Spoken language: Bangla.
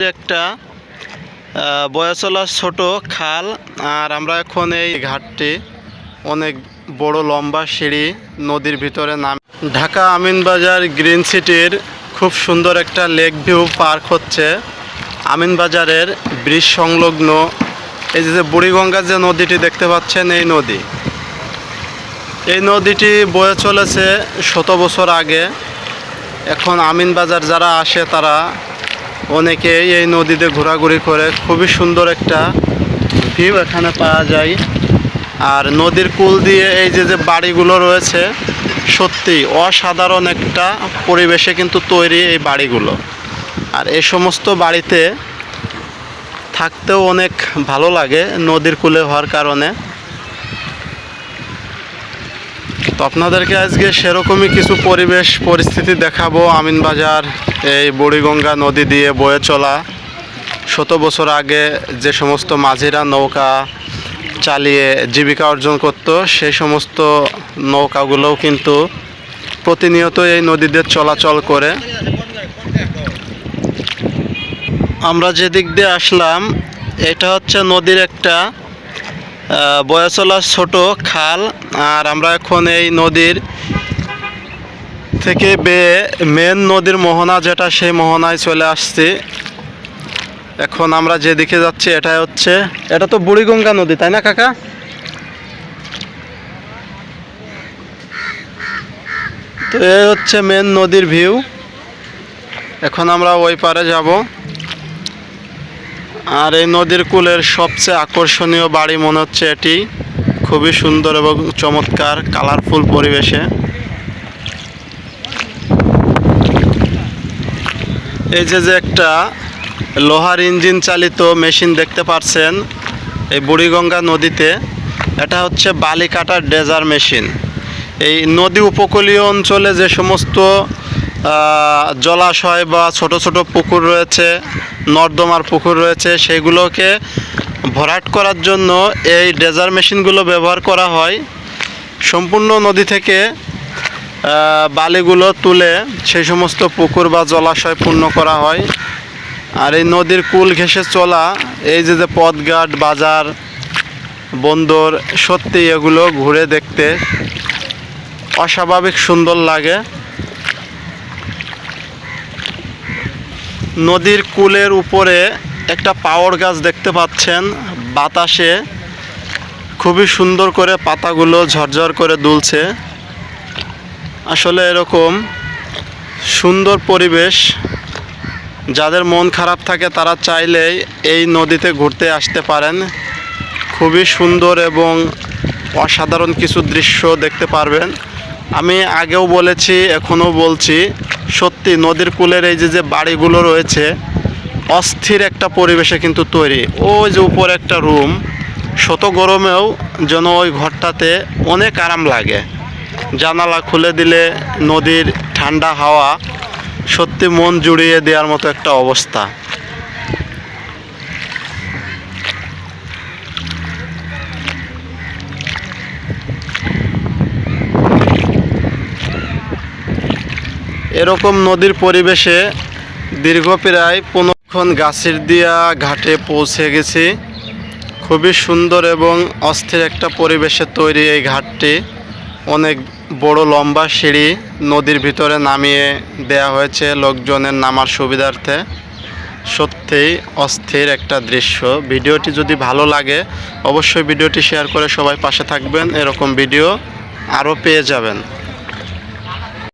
একটা আহ, বয়াচলা ছোট খাল আর আমরা এখন এই ঘাটটি অনেক বড় লম্বা সিঁড়ি নদীর ভিতরে নাম ঢাকা আমিনবাজার গ্রিন সিটির খুব সুন্দর একটা লেক ভিউ পার্ক হচ্ছে। আমিনবাজারের ব্রিজ সংলগ্ন এই যে যে বুড়িগঙ্গা যে নদীটি দেখতে পাচ্ছেন এই নদী। এই নদীটি বয়ে চলেছে শত বছর আগে। এখন আমিনবাজার যারা আসে তারা অনেকেই এই নদীতে ঘোরাঘুরি করে, খুবই সুন্দর একটা ভিউ এখানে পাওয়া যায়। আর নদীর কুল দিয়ে এই যে যে বাড়িগুলো রয়েছে, সত্যি অসাধারণ একটা পরিবেশে কিন্তু তৈরি এই বাড়িগুলো। আর এই সমস্ত বাড়িতে থাকতেও অনেক ভালো লাগে নদীর কূলে হওয়ার কারণে। তো আপনাদেরকে আজকে সেরকমই কিছু পরিবেশ, পরিস্থিতি দেখাবো। আমিনবাজার, এই বুড়িগঙ্গা নদী দিয়ে বয়ে চলা। শত বছর আগে যে সমস্ত মাঝিরা নৌকা চালিয়ে জীবিকা অর্জন করত, সেই সমস্ত নৌকাগুলোও কিন্তু প্রতিনিয়ত এই নদীদের চলাচল করে। আমরা যেদিক দিয়ে আসলাম, এটা হচ্ছে নদীর একটা আহ, বয়ে চলা ছোট খাল আর আমরা এখন এই নদীর থেকে বেয়ে মেন নদীর মোহনা যেটা সেই মোহনায় চলে আসছি। এখন আমরা যেদিকে যাচ্ছি এটা হচ্ছে এটা তো বুড়িগঙ্গা নদী তাই না কাকা? তো এই হচ্ছে মেন নদীর ভিউ এখন আমরা ওই পারে যাব। আর এই নদীর কূলের সবচেয়ে আকর্ষণীয় বাড়ি মনে হচ্ছে এটি। খুবই সুন্দর এবং চমৎকার, কালারফুল পরিবেশে। এই যে যে একটা লোহার ইঞ্জিন চালিত মেশিন দেখতে পাচ্ছেন এই বুড়িগঙ্গা নদীতে, এটা হচ্ছে বালি কাটার ডেজার মেশিন। এই নদী উপকূলীয় অঞ্চলে যে সমস্ত জলাশয় বা ছোট ছোট পুকুর রয়েছে নর্দমার পুকুর রয়েছে, সেগুলোকে ভরাট করার জন্য এই ডেজার মেশিনগুলো ব্যবহার করা হয়। সম্পূর্ণ নদী থেকে বালিগুলো তুলে সেই সমস্ত পুকুর বা জলাশয় পূর্ণ করা হয়। আর এই নদীর কুল ঘেঁষে চলা, এই যে যে পথঘাট, বাজার, বন্দর, সত্যি এগুলো ঘুরে দেখতে অস্বাভাবিক সুন্দর লাগে। নদীর কুলের উপরে একটা পাওয়ার গাছ দেখতে পাচ্ছেন। বাতাসে খুবই সুন্দর করে পাতাগুলো ঝরঝর করে দুলছে। আসলে এরকম সুন্দর পরিবেশ, যাদের মন খারাপ থাকে তারা চাইলেই এই নদীতে ঘুরতে আসতে পারেন। খুবই সুন্দর এবং অসাধারণ কিছু দৃশ্য দেখতে পারবেন। আমি আগেও বলেছি, এখনও বলছি সত্যি নদীর কুলের এই যে যে বাড়িগুলো রয়েছে, অস্থির একটা পরিবেশে কিন্তু তৈরি। ওই যে উপরে একটা রুম, শত গরমেও যেন ওই ঘরটাতে অনেক আরাম লাগে। জানালা খুলে দিলে নদীর ঠান্ডা হাওয়া সত্যি মন জুড়িয়ে দেওয়ার মতো একটা অবস্থা। এরকম নদীর পরিবেশে দীর্ঘ প্রায় পনেরোক্ষণ গাছের দিয়া ঘাটে পৌঁছে গেছি। খুবই সুন্দর এবং অস্থির একটা পরিবেশে তৈরি এই ঘাটটি। অনেক বড় লম্বা সিঁড়ি নদীর ভিতরে নামিয়ে দেয়া হয়েছে লোকজনের নামার সুবিধার্থে। সত্যিই অস্থির একটা দৃশ্য। ভিডিওটি যদি ভালো লাগে, অবশ্যই ভিডিওটি শেয়ার করে সবাই পাশে থাকবেন। এরকম ভিডিও আরও পেয়ে যাবেন।